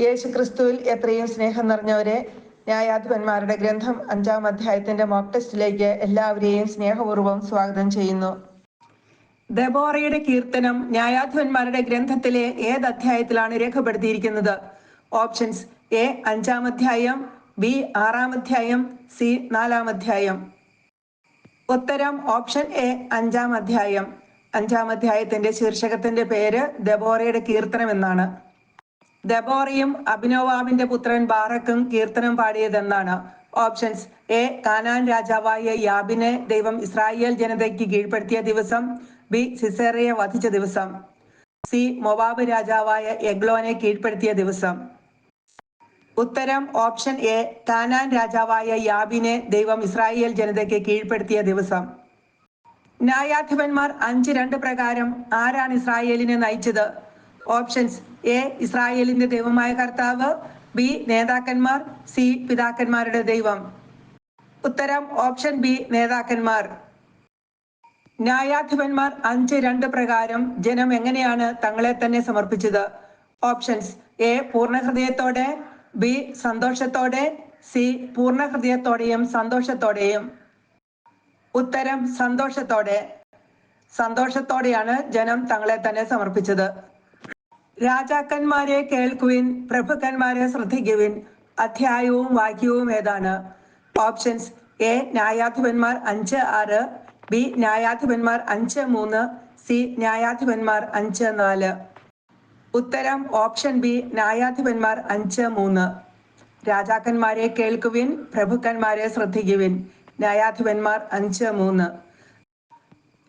യേശു ക്രിസ്തുവിൽ എത്രയും സ്നേഹം നിറഞ്ഞവരെ ന്യായാധിപന്മാരുടെ ഗ്രന്ഥം അഞ്ചാം അധ്യായത്തിന്റെ മോക്ക് ടെസ്റ്റിലേക്ക് എല്ലാവരെയും സ്നേഹപൂർവം സ്വാഗതം ചെയ്യുന്നു. ദബോറയുടെ കീർത്തനം ന്യായാധിപന്മാരുടെ ഗ്രന്ഥത്തിലെ ഏത് അധ്യായത്തിലാണ് രേഖപ്പെടുത്തിയിരിക്കുന്നത്? ഓപ്ഷൻസ് എ അഞ്ചാം അധ്യായം ബി ആറാം അധ്യായം സി നാലാം അധ്യായം. ഉത്തരം ഓപ്ഷൻ എ അഞ്ചാം അധ്യായം. അഞ്ചാം അധ്യായത്തിന്റെ ശീർഷകത്തിന്റെ പേര് ദബോറയുടെ കീർത്തനം എന്നാണ്. ദബോറയും അഭിനവാവിന്റെ പുത്രൻ ബാറക്കും കീർത്തനം പാടിയതെന്നാണ് ഓപ്ഷൻസ്. എ. കാനാൻ രാജാവായ യാബിനെ ദൈവം ഇസ്രായേൽ ജനതയ്ക്ക് കീഴ്പ്പെടുത്തിയ ദിവസം. ബി. സിസേറയെ വധിച്ച ദിവസം. സി. മൊബാബ് രാജാവായ എഗ്ലോനെ കീഴ്പ്പെടുത്തിയ ദിവസം. ഉത്തരം ഓപ്ഷൻ എ. കാനാൻ രാജാവായ യാബിനെ ദൈവം ഇസ്രായേൽ ജനതയ്ക്ക് കീഴ്പ്പെടുത്തിയ ദിവസം. ന്യായാധിപന്മാർ അഞ്ച് രണ്ട് പ്രകാരം ആരാണ് ഇസ്രായേലിനെ നയിച്ചത്? ഓപ്ഷൻസ് എ ഇസ്രായേലിന്റെ ദൈവമായ കർത്താവ് ബി നേതാക്കന്മാർ സി പിതാക്കന്മാരുടെ ദൈവം. ഉത്തരം ഓപ്ഷൻ ബി നേതാക്കന്മാർ. ന്യായാധിപന്മാർ അഞ്ച് രണ്ട് പ്രകാരം ജനം എങ്ങനെയാണ് തങ്ങളെ തന്നെ സമർപ്പിച്ചത്? ഓപ്ഷൻസ് എ പൂർണ ഹൃദയത്തോടെ ബി സന്തോഷത്തോടെ സി പൂർണ ഹൃദയത്തോടെയും സന്തോഷത്തോടെയും. ഉത്തരം സന്തോഷത്തോടെ. സന്തോഷത്തോടെയാണ് ജനം തങ്ങളെ തന്നെ സമർപ്പിച്ചത്. രാജാക്കന്മാരെ കേൾക്കുവിൻ പ്രഭുക്കന്മാരെ ശ്രദ്ധിക്കുവിൻ. അധ്യായവും വാക്യവും ഏതാണ്? ഓപ്ഷൻസ് എ ന്യായാധിപന്മാർ അഞ്ച് ആറ് ബി ന്യായാധിപന്മാർ അഞ്ച് മൂന്ന് സി ന്യായാധിപന്മാർ അഞ്ച് നാല്. ഉത്തരം ഓപ്ഷൻ ബി ന്യായാധിപന്മാർ അഞ്ച് മൂന്ന്. രാജാക്കന്മാരെ കേൾക്കുവിൻ പ്രഭുക്കന്മാരെ ശ്രദ്ധിക്കുവിൻ. ന്യായാധിപന്മാർ അഞ്ച് മൂന്ന്.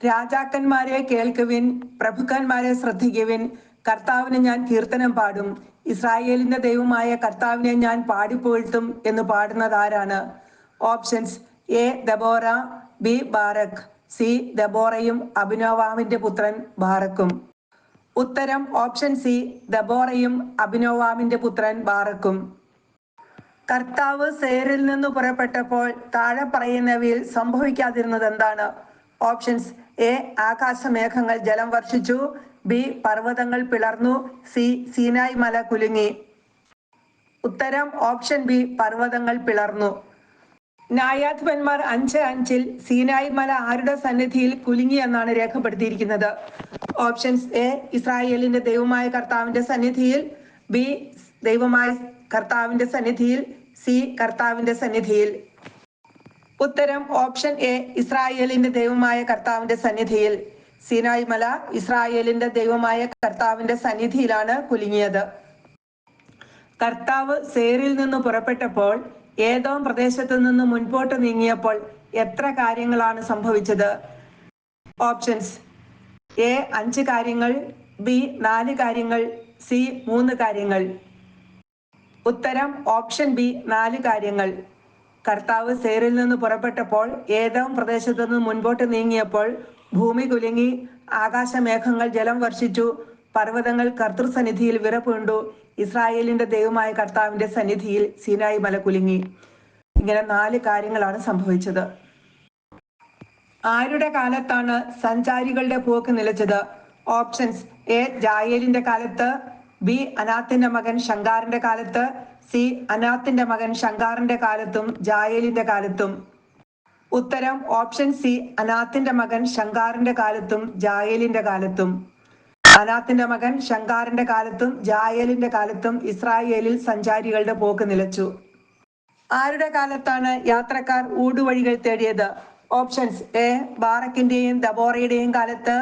രാജാക്കന്മാരെ കേൾക്കുവിൻ പ്രഭുക്കന്മാരെ ശ്രദ്ധിക്കുവിൻ. കർത്താവിന് ഞാൻ കീർത്തനം പാടും. ഇസ്രായേലിന്റെ ദൈവമായ കർത്താവിനെ ഞാൻ പാടിപ്പോഴ്ത്തും എന്ന് പാടുന്നത് ആരാണ്? Options A Deborah B Barak C ദബോറയും അഭിനോവാമിന്റെ പുത്രൻ ബാറക്കും ഉത്തരം ഓപ്ഷൻ സി ദബോറയും അഭിനോവാമിന്റെ പുത്രൻ ബാറക്കും കർത്താവ് സേരിൽ നിന്ന് പുറപ്പെട്ടപ്പോൾ താഴെ പറയുന്നവയിൽ സംഭവിക്കാതിരുന്നത് എന്താണ്? ഓപ്ഷൻസ് എ ആകാശമേഘങ്ങൾ ജലം വർഷിച്ചു ബി പർവതങ്ങൾ പിളർന്നു സി സീനായ് മല കുലുങ്ങി. ഉത്തരം ഓപ്ഷൻ ബി പർവതങ്ങൾ പിളർന്നു. ന്യായാധിപന്മാർ അഞ്ച് അഞ്ചിൽ സീനായ് മല ആരുടെ സന്നിധിയിൽ കുലുങ്ങി എന്നാണ് രേഖപ്പെടുത്തിയിരിക്കുന്നത്. ഓപ്ഷൻസ് എ ഇസ്രായേലിന്റെ ദൈവമായ കർത്താവിന്റെ സന്നിധിയിൽ ബി ദൈവമായ കർത്താവിന്റെ സന്നിധിയിൽ സി കർത്താവിന്റെ സന്നിധിയിൽ. ഉത്തരം ഓപ്ഷൻ എ ഇസ്രായേലിന്റെ ദൈവമായ കർത്താവിന്റെ സന്നിധിയിൽ. സീനായ് മല ഇസ്രായേലിന്റെ ദൈവമായ കർത്താവിന്റെ സന്നിധിയിലാണ് കുലുങ്ങിയത്. കർത്താവ് സേറിൽ നിന്ന് പുറപ്പെട്ടപ്പോൾ ഏതോ പ്രദേശത്ത് നിന്ന് മുൻപോട്ട് നീങ്ങിയപ്പോൾ എത്ര കാര്യങ്ങളാണ് സംഭവിച്ചത്? ഓപ്ഷൻസ്. എ അഞ്ച് കാര്യങ്ങൾ ബി നാല് കാര്യങ്ങൾ സി മൂന്ന് കാര്യങ്ങൾ. ഉത്തരം ഓപ്ഷൻ ബി നാല് കാര്യങ്ങൾ. കർത്താവ് സേറിൽ നിന്ന് പുറപ്പെട്ടപ്പോൾ ഏതോ പ്രദേശത്തു നിന്ന് മുൻപോട്ട് നീങ്ങിയപ്പോൾ ഭൂമി കുലുങ്ങി ആകാശമേഘങ്ങൾ ജലം വർഷിച്ചു പർവതങ്ങൾ കർത്തൃസന്നിധിയിൽ വിറപൂണ്ടു ഇസ്രായേലിന്റെ ദൈവമായ കർത്താവിന്റെ സന്നിധിയിൽ സീനായി മല കുലുങ്ങി. ഇങ്ങനെ നാല് കാര്യങ്ങളാണ് സംഭവിച്ചത്. ആരുടെ കാലത്താണ് സഞ്ചാരികളുടെ പോക്ക് നിലച്ചത്? ഓപ്ഷൻസ്. എ. ജായേലിന്റെ കാലത്ത്. ബി. അനാത്തിന്റെ മകൻ ശങ്കാറിന്റെ കാലത്ത്. സി. അനാത്തിന്റെ മകൻ ശങ്കാറിന്റെ കാലത്തും ജായേലിന്റെ കാലത്തും. ഉത്തരം ഓപ്ഷൻ സി അനാത്തിന്റെ മകൻ ശങ്കാറിന്റെ കാലത്തും ജായേലിന്റെ കാലത്തും. അനാത്തിന്റെ മകൻ ശങ്കാറിന്റെ കാലത്തും ജായേലിന്റെ കാലത്തും ഇസ്രായേലിൽ സഞ്ചാരികളുടെ പോക്ക് നിലച്ചു. ആരുടെ കാലത്താണ് യാത്രക്കാർ ഊടുവഴികൾ തേടിയത്? ഓപ്ഷൻസ് എ ബാറക്കിന്റെയും ദബോറയുടെയും കാലത്ത്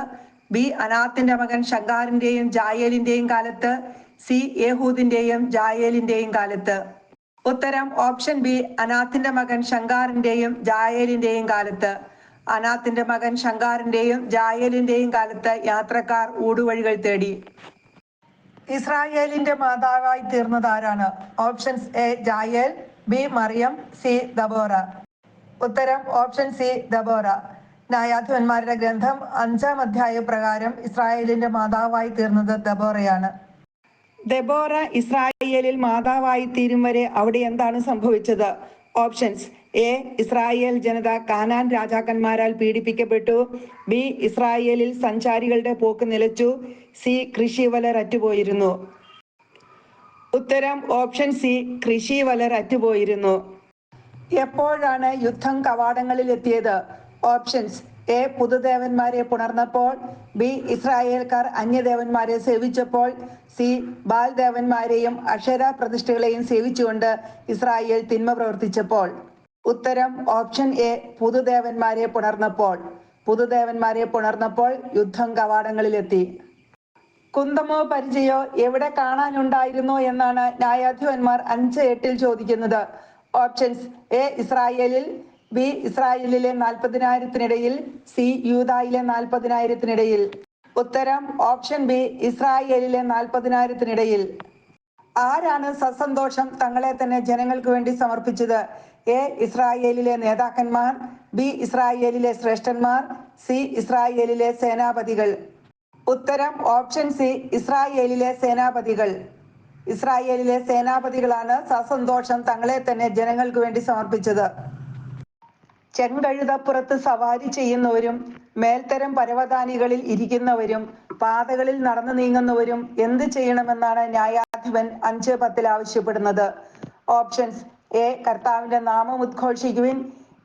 ബി അനാത്തിന്റെ മകൻ ശങ്കാറിന്റെയും ജായേലിന്റെയും കാലത്ത് സി യേഹൂദിന്റെയും ജായേലിന്റെയും കാലത്ത്. ഉത്തരം ഓപ്ഷൻ ബി അനാഥിന്റെ മകൻ ശങ്കാറിന്റെയും ജായേലിന്റെയും കാലത്ത്. അനാത്തിന്റെ മകൻ ശങ്കാറിന്റെയും ജായേലിന്റെയും കാലത്ത് യാത്രക്കാർ ഊടുവഴികൾ തേടി. ഇസ്രായേലിന്റെ മാതാവായി തീർന്നത് ആരാണ്? Options A Jael B Mariyam C Deborah. ഉത്തരം ഓപ്ഷൻ സി ദബോറ. ന്യായാധിപന്മാരുടെ ഗ്രന്ഥം അഞ്ചാം അധ്യായ പ്രകാരം ഇസ്രായേലിന്റെ മാതാവായി തീർന്നത് ദബോറയാണ്. ദബോറ ഇസ്രായേലിൽ മാതാവായി തീരും വരെ അവിടെ എന്താണ് സംഭവിച്ചത്? ഓപ്ഷൻസ്. എ. ഇസ്രായേൽ ജനത കാനാൻ രാജാക്കന്മാരാൽ പീഡിപ്പിക്കപ്പെട്ടു. ബി. ഇസ്രായേലിൽ സഞ്ചാരികളുടെ പോക്ക് നിലച്ചു. സി. കൃഷി വലരറ്റുപോയിരുന്നു ഉത്തരം ഓപ്ഷൻ സി. കൃഷി വലരറ്റുപോയിരുന്നു എപ്പോഴാണ് യുദ്ധം കവാടങ്ങളിൽ എത്തിയത് ഓപ്ഷൻസ്. എ പുതുദേവന്മാരെ പുണർന്നപ്പോൾ ബി ഇസ്രായേൽക്കാർ അന്യദേവന്മാരെ സേവിച്ചപ്പോൾ സി. ബാൽദേവന്മാരെയും അക്ഷര പ്രതിഷ്ഠകളെയും സേവിച്ചുകൊണ്ട് ഇസ്രായേൽ തിന്മ പ്രവർത്തിച്ചപ്പോൾ. ഉത്തരം ഓപ്ഷൻ എ പുതുദേവന്മാരെ പുണർന്നപ്പോൾ. പുതുദേവന്മാരെ പുണർന്നപ്പോൾ യുദ്ധം കവാടങ്ങളിലെത്തി. കുന്തമോ പരിചയോ എവിടെ കാണാനുണ്ടായിരുന്നോ എന്നാണ് ന്യായാധിപന്മാർ അഞ്ച് എട്ടിൽ ചോദിക്കുന്നത്. ഓപ്ഷൻസ് എ ഇസ്രായേലിൽ ബി ഇസ്രായേലിലെ നാൽപ്പതിനായിരത്തിനിടയിൽ സി യൂതായിലെ നാൽപ്പതിനായിരത്തിനിടയിൽ. ഉത്തരം ഓപ്ഷൻ ബി ഇസ്രായേലിലെ നാൽപ്പതിനായിരത്തിനിടയിൽ. ആരാണ് സസന്തോഷം തങ്ങളെ തന്നെ ജനങ്ങൾക്ക് വേണ്ടി സമർപ്പിച്ചത്? എ ഇസ്രായേലിലെ നേതാക്കന്മാർ ബി ഇസ്രായേലിലെ ശ്രേഷ്ഠന്മാർ സി ഇസ്രായേലിലെ സേനാപതികൾ. ഉത്തരം ഓപ്ഷൻ സി ഇസ്രായേലിലെ സേനാപതികൾ. ഇസ്രായേലിലെ സേനാപതികളാണ് സസന്തോഷം തങ്ങളെ തന്നെ ജനങ്ങൾക്ക് വേണ്ടി സമർപ്പിച്ചത്. ചെങ്കഴുതപ്പുറത്ത് സവാരി ചെയ്യുന്നവരും മേൽത്തരം പരവതാനികളിൽ ഇരിക്കുന്നവരും പാതകളിൽ നടന്നു നീങ്ങുന്നവരും എന്ത് ചെയ്യണമെന്നാണ് ന്യായാധിപൻ അഞ്ച് പത്തിൽ ആവശ്യപ്പെടുന്നത്. ഓപ്ഷൻസ് എ കർത്താവിന്റെ നാമം ഉദ്ഘോഷിക്കുവിൻ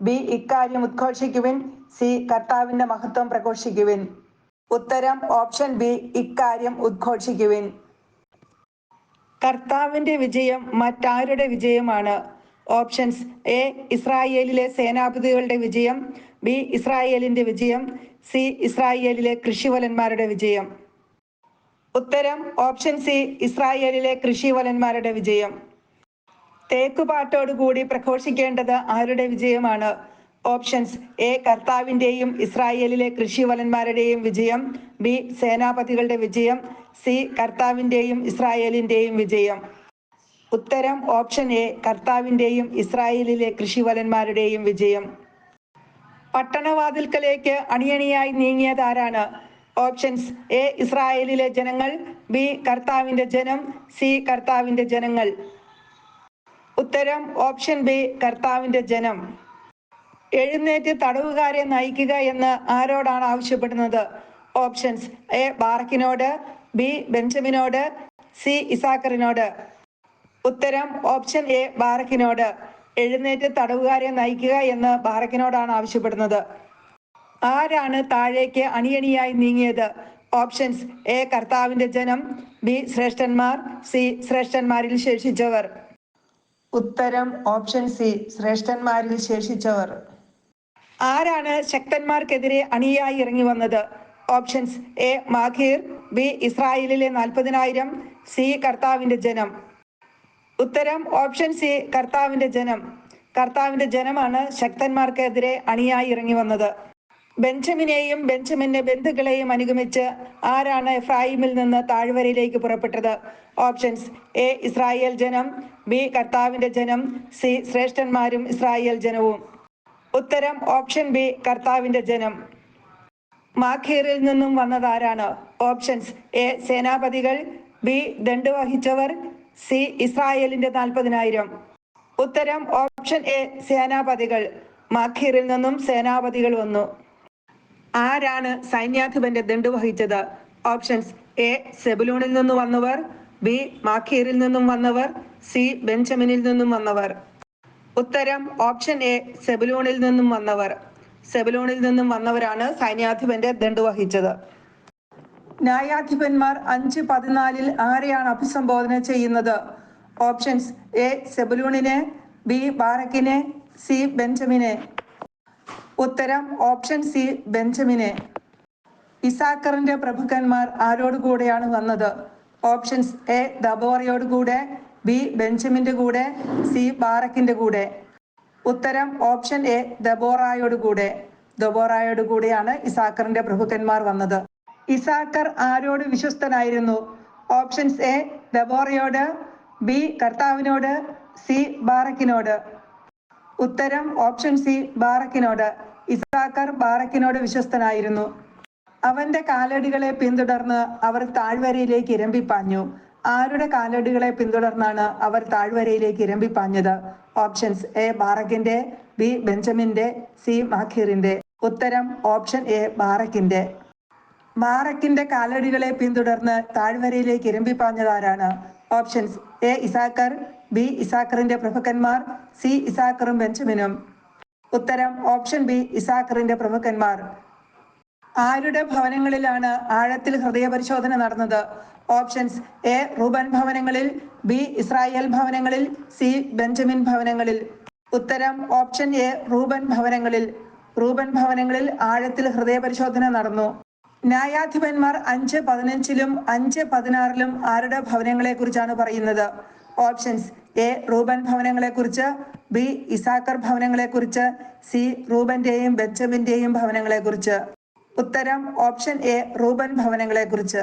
ബി ഇക്കാര്യം ഉദ്ഘോഷിക്കുവിൻ സി കർത്താവിന്റെ മഹത്വം പ്രഘോഷിക്കുവിൻ. ഉത്തരം ഓപ്ഷൻ ബി ഇക്കാര്യം ഉദ്ഘോഷിക്കുവിൻ. കർത്താവിന്റെ വിജയം മറ്റാരുടെ വിജയമാണ്? ഓപ്ഷൻസ് എ ഇസ്രായേലിലെ സേനാപതികളുടെ വിജയം ബി ഇസ്രായേലിന്റെ വിജയം സി ഇസ്രായേലിലെ കൃഷിവലന്മാരുടെ വിജയം. ഉത്തരം ഓപ്ഷൻ സി ഇസ്രായേലിലെ കൃഷിവലന്മാരുടെ വിജയം. തേക്കുപാട്ടോടുകൂടി പ്രഘോഷിക്കേണ്ടത് ആരുടെ വിജയമാണ്? ഓപ്ഷൻസ് എ കർത്താവിന്റെയും ഇസ്രായേലിലെ കൃഷിവലന്മാരുടെയും വിജയം ബി സേനാപതികളുടെ വിജയം സി കർത്താവിന്റെയും ഇസ്രായേലിന്റെയും വിജയം. ഉത്തരം ഓപ്ഷൻ എ കർത്താവിന്റെയും ഇസ്രായേലിലെ കൃഷിവലന്മാരുടെയും വിജയം. പട്ടണവാതിൽക്കലേക്ക് അണിയണിയായി നീങ്ങിയതാരാണ്? ഓപ്ഷൻസ് എ ഇസ്രായേലിലെ ജനങ്ങൾ ബി കർത്താവിന്റെ ജനം സി കർത്താവിന്റെ ജനങ്ങൾ. ഉത്തരം ഓപ്ഷൻ ബി കർത്താവിന്റെ ജനം. എഴുന്നേറ്റ് തടവുകാരെ നയിക്കുക എന്ന് ആരോടാണ് ആവശ്യപ്പെടുന്നത്? ഓപ്ഷൻസ് എ ബാറക്കിനോട് ബി ബെഞ്ചമിനോട് സി ഇസാക്കറിനോട് ഉത്തരം ഓപ്ഷൻ എ ബാറക്കിനോട് എഴുന്നേറ്റ് തടവുകാരെ നയിക്കുക എന്ന് ബാറക്കിനോടാണ് ആവശ്യപ്പെടുന്നത്. ആരാണ് താഴേക്ക് അണിയണിയായി നീങ്ങിയത്? ഓപ്ഷൻസ് എ കർത്താവിന്റെ ജനം ബി ശ്രേഷ്ഠന്മാർ സി ശ്രേഷ്ഠന്മാരിൽ ശേഷിച്ചവർ. ഉത്തരം ഓപ്ഷൻ സി ശ്രേഷ്ഠന്മാരിൽ ശേഷിച്ചവർ. ആരാണ് ശക്തന്മാർക്കെതിരെ അണിയായി ഇറങ്ങി വന്നത്? ഓപ്ഷൻസ് എ മാഖീർ ബി ഇസ്രായേലിലെ നാൽപ്പതിനായിരം സി കർത്താവിന്റെ ജനം. ഉത്തരം ഓപ്ഷൻ സി കർത്താവിന്റെ ജനം. കർത്താവിന്റെ ജനമാണ് ശക്തന്മാർക്കെതിരെ അണിയായി ഇറങ്ങി വന്നത്. ബെഞ്ചമിനെയും ബെഞ്ചമിന്റെ ബന്ധുക്കളെയും അനുഗമിച്ച് ആരാണ് എഫ്രാഹിമിൽ നിന്ന് താഴ്വരയിലേക്ക് പുറപ്പെട്ടത്? ഓപ്ഷൻസ് എ ഇസ്രായേൽ ജനം. ബി കർത്താവിന്റെ ജനം. സി ശ്രേഷ്ഠന്മാരും ഇസ്രായേൽ ജനവും. ഉത്തരം ഓപ്ഷൻ ബി കർത്താവിന്റെ ജനം. മാഖീറിൽ നിന്നും വന്നതാരാണ് ഓപ്ഷൻസ് എ സേനാപതികൾ. ബി ദണ്ട് വഹിച്ചവർ. സി ഇസ്രായേലിന്റെ നാൽപ്പതിനായിരം. ഉത്തരം ഓപ്ഷൻ എ സേനാപതികൾ. മാഖീറിൽ നിന്നും സേനാപതികൾ വന്നു. ആരാണ് സൈന്യാധിപന്റെ ദണ്ട് വഹിച്ചത്? ഓപ്ഷൻസ് എ സെബുലൂണിൽ നിന്നും വന്നവർ. ബി മാഖീറിൽ നിന്നും വന്നവർ. സി ബെഞ്ചമിനിൽ നിന്നും വന്നവർ. ഉത്തരം ഓപ്ഷൻ എ സെബുലൂണിൽ നിന്നും വന്നവർ. സെബുലൂണിൽ നിന്നും വന്നവരാണ് സൈന്യാധിപന്റെ ദണ്ട് വഹിച്ചത്. ന്യായാധിപന്മാർ അഞ്ച് പതിനാലിൽ ആരെയാണ് അഭിസംബോധന ചെയ്യുന്നത്? ഓപ്ഷൻസ് എ സെബലൂണിനെ ബി ബാറക്കിനെ സി ബെഞ്ചമിനെ. ഉത്തരം ഓപ്ഷൻ സി ബെഞ്ചമിനെ. ഇസാക്കറിന്റെ പ്രഭുക്കന്മാർ ആരോട് കൂടെയാണ് വന്നത്? ഓപ്ഷൻസ് എ ദബോറയോട് കൂടെ ബി ബെഞ്ചമിന്റെ കൂടെ സി ബാറക്കിന്റെ കൂടെ. ഉത്തരം ഓപ്ഷൻ എ ദബോറായോട് കൂടെ. ദബോറായോട് കൂടെയാണ് ഇസാക്കറിന്റെ പ്രഭുക്കന്മാർ വന്നത്. ഇസാക്കർ ആരോട് വിശ്വസ്തനായിരുന്നു? ഓപ്ഷൻസ് എ ദബോറയോട് ബി കർത്താവിനോട് സി ബാറക്കിനോട്. ഉത്തരം ഓപ്ഷൻ സി ബാറക്കിനോട്. ഇസാക്കർ ബാറക്കിനോട് വിശ്വസ്തനായിരുന്നു. അവന്റെ കാലടികളെ പിന്തുടർന്ന് അവർ താഴ്വരയിലേക്ക് ഇരമ്പിപ്പാഞ്ഞു ആരുടെ കാലടികളെ പിന്തുടർന്നാണ് അവർ താഴ്വരയിലേക്ക് ഇരമ്പിപ്പാഞ്ഞത് ഓപ്ഷൻസ് എ ബാറക്കിന്റെ ബി ബെഞ്ചമിന്റെ സി മാഖീറിന്റെ. ഉത്തരം ഓപ്ഷൻ എ ബാറക്കിന്റെ. മാറക്കിന്റെ കാലടികളെ പിന്തുടർന്ന് താഴ്വരയിലേക്ക് ഇരമ്പിപ്പാഞ്ഞതാരാണ് ഓപ്ഷൻസ് എ ഇസാക്കർ ബി ഇസാക്കറിന്റെ പ്രഭുക്കന്മാർ സി ഇസാക്കറും ബെഞ്ചമിനും. ഉത്തരം ഓപ്ഷൻ ബി ഇസാക്കറിന്റെ പ്രഭുക്കന്മാർ. ആരുടെ ഭവനങ്ങളിലാണ് ആഴത്തിൽ ഹൃദയപരിശോധന നടന്നത്? ഓപ്ഷൻസ് എ റൂബൻ ഭവനങ്ങളിൽ ബി ഇസ്രായേൽ ഭവനങ്ങളിൽ സി ബെഞ്ചമിൻ ഭവനങ്ങളിൽ. ഉത്തരം ഓപ്ഷൻ എ റൂബൻ ഭവനങ്ങളിൽ. റൂബൻ ഭവനങ്ങളിൽ ആഴത്തിൽ ഹൃദയപരിശോധന നടന്നു. ന്യായാധിപന്മാർ അഞ്ച് പതിനഞ്ചിലും അഞ്ച് പതിനാറിലും ആരുടെ ഭവനങ്ങളെ കുറിച്ചാണ് പറയുന്നത്? ഓപ്ഷൻസ് എ റൂബൻ ഭവനങ്ങളെ കുറിച്ച് ബി ഇസാക്കർ ഭവനങ്ങളെ കുറിച്ച് സി റൂബന്റെയും ബെച്ചമിന്റെയും ഭവനങ്ങളെ കുറിച്ച് ഉത്തരം ഓപ്ഷൻ എ റൂബൻ ഭവനങ്ങളെ കുറിച്ച്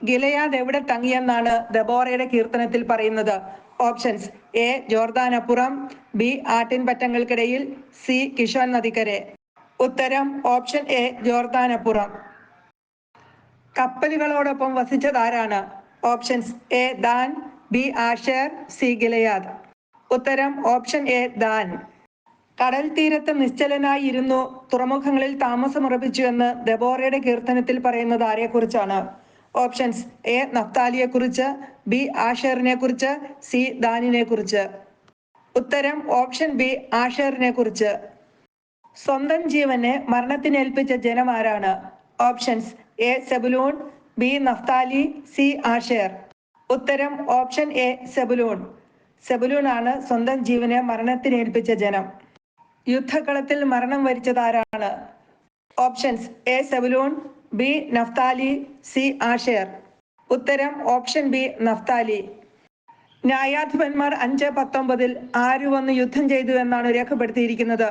ഗിലയാദ് എവിടെ തങ്ങിയെന്നാണ് ദബോറയുടെ കീർത്തനത്തിൽ പറയുന്നത്? ഓപ്ഷൻസ് എ ജോർദാനപ്പുറം ബി ആട്ടിൻപറ്റങ്ങൾക്കിടയിൽ സി കിഷോൻ നദിക്കരെ. ഉത്തരം ഓപ്ഷൻ എ ജോർദാനപ്പുറം. കപ്പലുകളോടൊപ്പം വസിച്ചതാരാണ്? Options A Dan B Asher C Gilead. ഉത്തരം ഓപ്ഷൻ എ ദാൻ. കടൽ തീരത്ത് നിശ്ചലനായി ഇരുന്നു തുറമുഖങ്ങളിൽ താമസമുറപ്പിച്ചു എന്ന് ദബോറയുടെ കീർത്തനത്തിൽ പറയുന്നത് ആരെക്കുറിച്ചാണ്? ഓപ്ഷൻസ് എ നഫ്താലിയെ കുറിച്ച് ബി ആഷേറിനെ കുറിച്ച് സി ദാനിനെ കുറിച്ച് ഉത്തരം ഓപ്ഷൻ ബി ആഷേറിനെ കുറിച്ച് സ്വന്തം ജീവനെ മരണത്തിനേൽപ്പിച്ച ജനം ആരാണ്? Options A Zebulun B Naphtali C Asher. ഉത്തരം ഓപ്ഷൻ എ സെബുലൂൺ. സെബുലൂൺ ആണ് സ്വന്തം ജീവനെ മരണത്തിനേൽപ്പിച്ച ജനം. യുദ്ധകളത്തിൽ മരണം വരിച്ചതാരാണ് options A Zebulun B Naphtali C Asher. ഉത്തരം ഓപ്ഷൻ ബി നഫ്താലി. ന്യായാധിപന്മാർ അഞ്ച് പത്തൊമ്പതിൽ ആര് വന്ന് യുദ്ധം ചെയ്തു എന്നാണ് രേഖപ്പെടുത്തിയിരിക്കുന്നത്.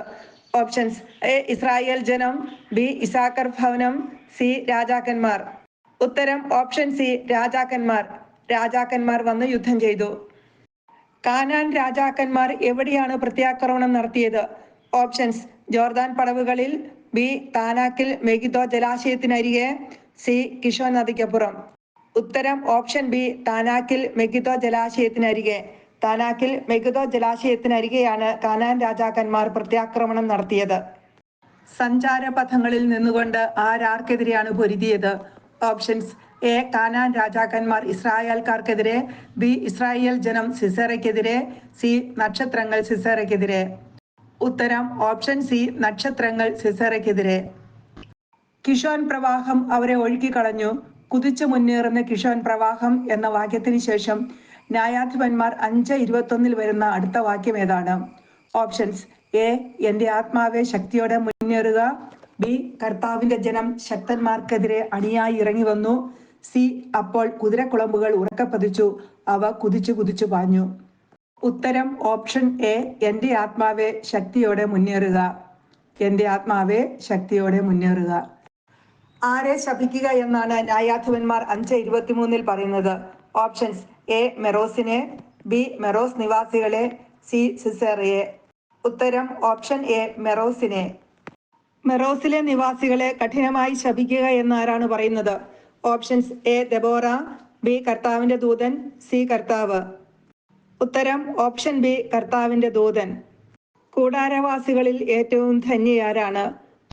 ഓപ്ഷൻസ്. എ ഇസ്രായേൽ ജനം ബി ഇസാക്കർ ഭവനം സി രാജാക്കന്മാർ. ഉത്തരം ഓപ്ഷൻ സി രാജാക്കന്മാർ. രാജാക്കന്മാർ വന്ന് യുദ്ധം ചെയ്തു. കാനാൻ രാജാക്കന്മാർ എവിടെയാണ് പ്രത്യാക്രമണം നടത്തിയത്? ഓപ്ഷൻസ്. ജോർദാൻ പടവുകളിൽ ബി താനാക്കിൽ മെഗിദോ ജലാശയത്തിനരികെ സി കിഷോൻ നദിക്കപ്പുറം. ഉത്തരം ഓപ്ഷൻ ബി താനാക്കിൽ മെഗിദോ ജലാശയത്തിനരികെ. താനാക്കിൽ മെഗുദ ജലാശയത്തിനരികെയാണ് കാനാൻ രാജാക്കന്മാർ പ്രത്യാക്രമണം നടത്തിയത്. സഞ്ചാരപഥങ്ങളിൽ നിന്നുകൊണ്ട് ആരാർക്കെതിരെയാണ് പൊരുതിയത്? ഓപ്ഷൻസ്. എ. കാനാൻ രാജാക്കന്മാർ ഇസ്രായേൽക്കാർക്കെതിരെ ബി. ഇസ്രായേൽ ജനം സിസറയ്ക്കെതിരെ സി. നക്ഷത്രങ്ങൾ സിസറയ്ക്കെതിരെ. ഉത്തരം. Option C. നക്ഷത്രങ്ങൾ സിസറയ്ക്കെതിരെ. കിഷോൻ പ്രവാഹം അവരെ ഒഴുക്കിക്കളഞ്ഞു. കുതിച്ചു മുന്നേറുന്ന കിഷോൻ പ്രവാഹം എന്ന വാക്യത്തിന് ശേഷം ന്യായാധിപന്മാർ അഞ്ച് ഇരുപത്തൊന്നിൽ വരുന്ന അടുത്ത വാക്യം ഏതാണ്? ഓപ്ഷൻസ് എ എന്റെ ആത്മാവെ ശക്തിയോടെ മുന്നേറുക. ബി കർത്താവിന്റെ ജനം ശക്തന്മാർക്കെതിരെ അണിയായി ഇറങ്ങി വന്നു. സി അപ്പോൾ കുതിരക്കുളമ്പുകൾ ഉറക്കപ്പതിച്ചു അവ കുതിച്ചു കുതിച്ചു പാഞ്ഞു. ഉത്തരം ഓപ്ഷൻ എ എന്റെ ആത്മാവെ ശക്തിയോടെ മുന്നേറുക. എന്റെ ആത്മാവെ ശക്തിയോടെ മുന്നേറുക. ആരെ ശപിക്കുക എന്നാണ് ന്യായാധിപന്മാർ അഞ്ച് ഇരുപത്തിമൂന്നിൽ പറയുന്നത്? ഓപ്ഷൻസ് എ മെറോസിനെ ബി മെറോസ് നിവാസികളെ സി സിസേറിയെ. ഉത്തരം ഓപ്ഷൻ എ മെറോസിനെ. മെറോസിലെ നിവാസികളെ കഠിനമായി ശപിക്കുക എന്നാരാണ് പറയുന്നത്? ഓപ്ഷൻസ് എ ദബോറ ബി കർത്താവിന്റെ ദൂതൻ സി കർത്താവ്. ഉത്തരം ഓപ്ഷൻ ബി കർത്താവിന്റെ ദൂതൻ. കൂടാരവാസികളിൽ ഏറ്റവും ധന്യയാരാണ്?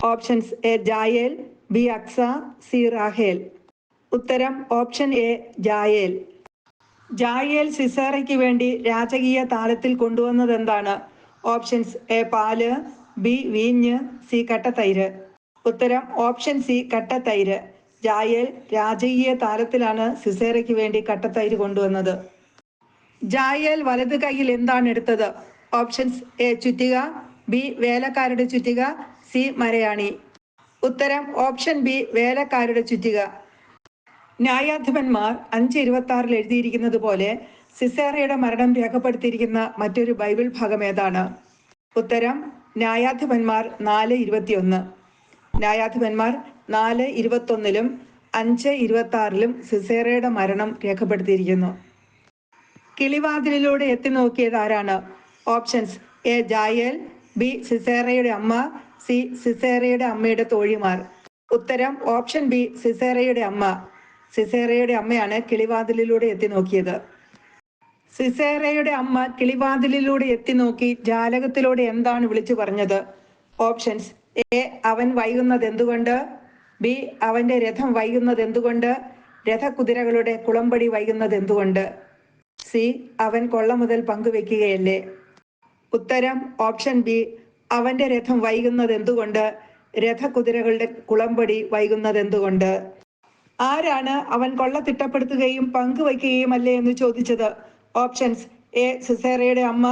Options A Jael B Achsah C റാഹേൽ. ഉത്തരം ഓപ്ഷൻ എ ജായേൽ. ജായേൽ സിസേറയ്ക്ക് വേണ്ടി രാജകീയ താലത്തിൽ കൊണ്ടുവന്നത് എന്താണ് ഓപ്ഷൻസ് എ പാൽ ബി വീഞ്ഞ് സി കട്ടത്തൈര്. ഉത്തരം ഓപ്ഷൻ സി കട്ടത്തൈര്. ജായേൽ രാജകീയ താലത്തിലാണ് സിസേറയ്ക്ക് വേണ്ടി കട്ടത്തൈര് കൊണ്ടുവന്നത്. ജായേൽ വലത് കൈയിൽ എന്താണ് എടുത്തത്? ഓപ്ഷൻസ് എ ചുറ്റിക ബി വേലക്കാരുടെ ചുറ്റിക സി മരയാണി. ഉത്തരം ഓപ്ഷൻ ബി വേലക്കാരുടെ ചുറ്റിക. ന്യായാധിപന്മാർ അഞ്ച് ഇരുപത്തി ആറിൽ എഴുതിയിരിക്കുന്നത് പോലെ സിസേറയുടെ മരണം രേഖപ്പെടുത്തിയിരിക്കുന്ന മറ്റൊരു ബൈബിൾ ഭാഗം ഏതാണ്? ഉത്തരം ന്യായാധിപന്മാർ നാല് ഇരുപത്തിയൊന്ന്. ന്യായാധിപന്മാർ നാല് ഇരുപത്തൊന്നിലും അഞ്ച് ഇരുപത്തി ആറിലും സിസേറയുടെ മരണം രേഖപ്പെടുത്തിയിരിക്കുന്നു. കിളിവാതിലിലൂടെ എത്തി നോക്കിയത് ആരാണ്? ഓപ്ഷൻസ് എ ജായൽ ബി സിസേറയുടെ അമ്മ സി സിസേറയുടെ അമ്മയുടെ തോഴിമാർ. ഉത്തരം ഓപ്ഷൻ ബി സിസേറയുടെ അമ്മ. സിസേറയുടെ അമ്മയാണ് കിളിവാതിലിലൂടെ എത്തി നോക്കിയത്. സിസേറയുടെ അമ്മ കിളിവാതിലിലൂടെ എത്തി നോക്കി ജാലകത്തിലൂടെ എന്താണ് വിളിച്ചു പറഞ്ഞത്? ഓപ്ഷൻസ് എ അവൻ വൈകുന്നത് എന്തുകൊണ്ട് ബി അവന്റെ രഥം വൈകുന്നത് എന്തുകൊണ്ട് രഥകുതിരകളുടെ കുളമ്പടി വൈകുന്നത് എന്തുകൊണ്ട് സി അവൻ കൊള്ള മുതൽ പങ്കുവെക്കുകയല്ലേ? ഉത്തരം ഓപ്ഷൻ ബി അവന്റെ രഥം വൈകുന്നത് എന്തുകൊണ്ട് രഥകുതിരകളുടെ കുളമ്പടി വൈകുന്നത് എന്തുകൊണ്ട് ആരാണ് അവൻ കൊള്ള തിട്ടപ്പെടുത്തുകയും പങ്കുവയ്ക്കുകയും അല്ലേ എന്ന് ചോദിച്ചത്? ഓപ്ഷൻസ്. എ. സിസേറയുടെ അമ്മ.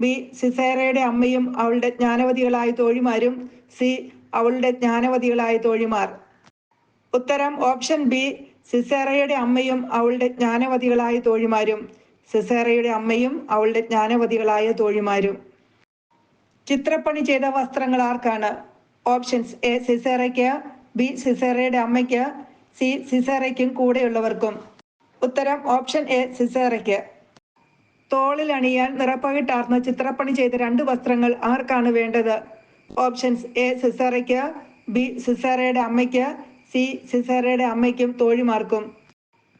ബി. സിസേറയുടെ അമ്മയും അവളുടെ ജ്ഞാനവതികളായ തോഴിമാരും. സി. അവളുടെ ജ്ഞാനവതികളായ തോഴിമാർ. ഉത്തരം ഓപ്ഷൻ ബി. സിസേറയുടെ അമ്മയും അവളുടെ ജ്ഞാനവതികളായ തോഴിമാരും. സിസേറയുടെ അമ്മയും അവളുടെ ജ്ഞാനവതികളായ തോഴിമാരും. ചിത്രപ്പണി ചെയ്ത വസ്ത്രങ്ങൾ ആർക്കാണ്? ഓപ്ഷൻസ്. എ. സിസേറയ്ക്ക്. ബി. സിസേറയുടെ അമ്മയ്ക്ക്. സി സിസേറയ്ക്കും കൂടെയുള്ളവർക്കും. ഉത്തരം ഓപ്ഷൻ എ സിസേറയ്ക്ക്. തോളിൽ അണിയാൻ നിറപ്പകിട്ടാർന്ന ചിത്രപ്പണി ചെയ്ത രണ്ട് വസ്ത്രങ്ങൾ ആർക്കാണ് വേണ്ടത്? ഓപ്ഷൻസ് എ സിസേറയ്ക്ക് ബി സിസേറയുടെ അമ്മയ്ക്ക് സി സിസേറയുടെ അമ്മയ്ക്കും തോഴിമാർക്കും.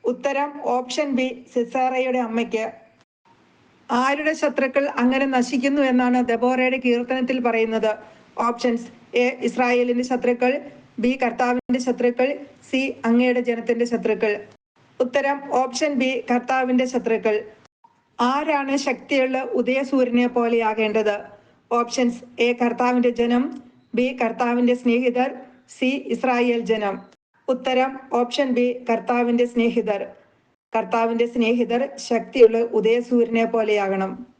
ഉത്തരം ഓപ്ഷൻ ബി സിസേറയുടെ അമ്മയ്ക്ക്. ആരുടെ ശത്രുക്കൾ അങ്ങനെ നശിക്കുന്നു എന്നാണ് ദബോറയുടെ കീർത്തനത്തിൽ പറയുന്നത്. ഓപ്ഷൻസ് എ ഇസ്രായേലിന്റെ ശത്രുക്കൾ ബി കർത്താവിന്റെ ശത്രുക്കൾ സി അങ്ങയുടെ ജനത്തിന്റെ ശത്രുക്കൾ. ഉത്തരം ഓപ്ഷൻ ബി കർത്താവിന്റെ ശത്രുക്കൾ. ആരാണ് ശക്തിയുള്ള ഉദയസൂര്യനെ പോലെയാകേണ്ടത്? ഓപ്ഷൻസ് എ കർത്താവിന്റെ ജനം ബി കർത്താവിന്റെ സ്നേഹിതർ സി ഇസ്രായേൽ ജനം. ഉത്തരം ഓപ്ഷൻ ബി കർത്താവിന്റെ സ്നേഹിതർ. കർത്താവിന്റെ സ്നേഹിതർ ശക്തിയുള്ള ഉദയസൂര്യനെ പോലെയാകണം.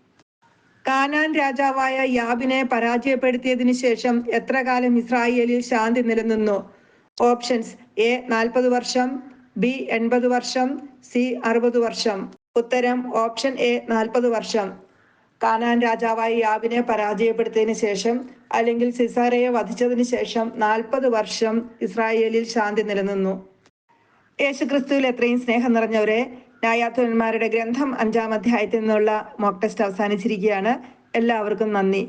കാനാൻ രാജാവായ യാബിനെ പരാജയപ്പെടുത്തിയതിനു ശേഷം എത്ര കാലം ഇസ്രായേലിൽ ശാന്തി നിലനിന്നു? ഓപ്ഷൻസ് എ നാൽപ്പത് വർഷം ബി എൺപത് വർഷം സി അറുപത് വർഷം. ഉത്തരം ഓപ്ഷൻ എ നാൽപ്പത് വർഷം. കാനാൻ രാജാവായ യാബിനെ പരാജയപ്പെടുത്തിയതിന് ശേഷം അല്ലെങ്കിൽ സിസാരയെ വധിച്ചതിന് ശേഷം നാൽപ്പത് വർഷം ഇസ്രായേലിൽ ശാന്തി നിലനിന്നു. യേശുക്രിസ്തുവിൽ എത്രയും സ്നേഹം നിറഞ്ഞവരെ ന്യായാധിപന്മാരുടെ ഗ്രന്ഥം അഞ്ചാം അധ്യായത്തിൽ നിന്നുള്ള മോക്ക് ടെസ്റ്റ് അവസാനിച്ചിരിക്കുകയാണ്. എല്ലാവർക്കും നന്ദി.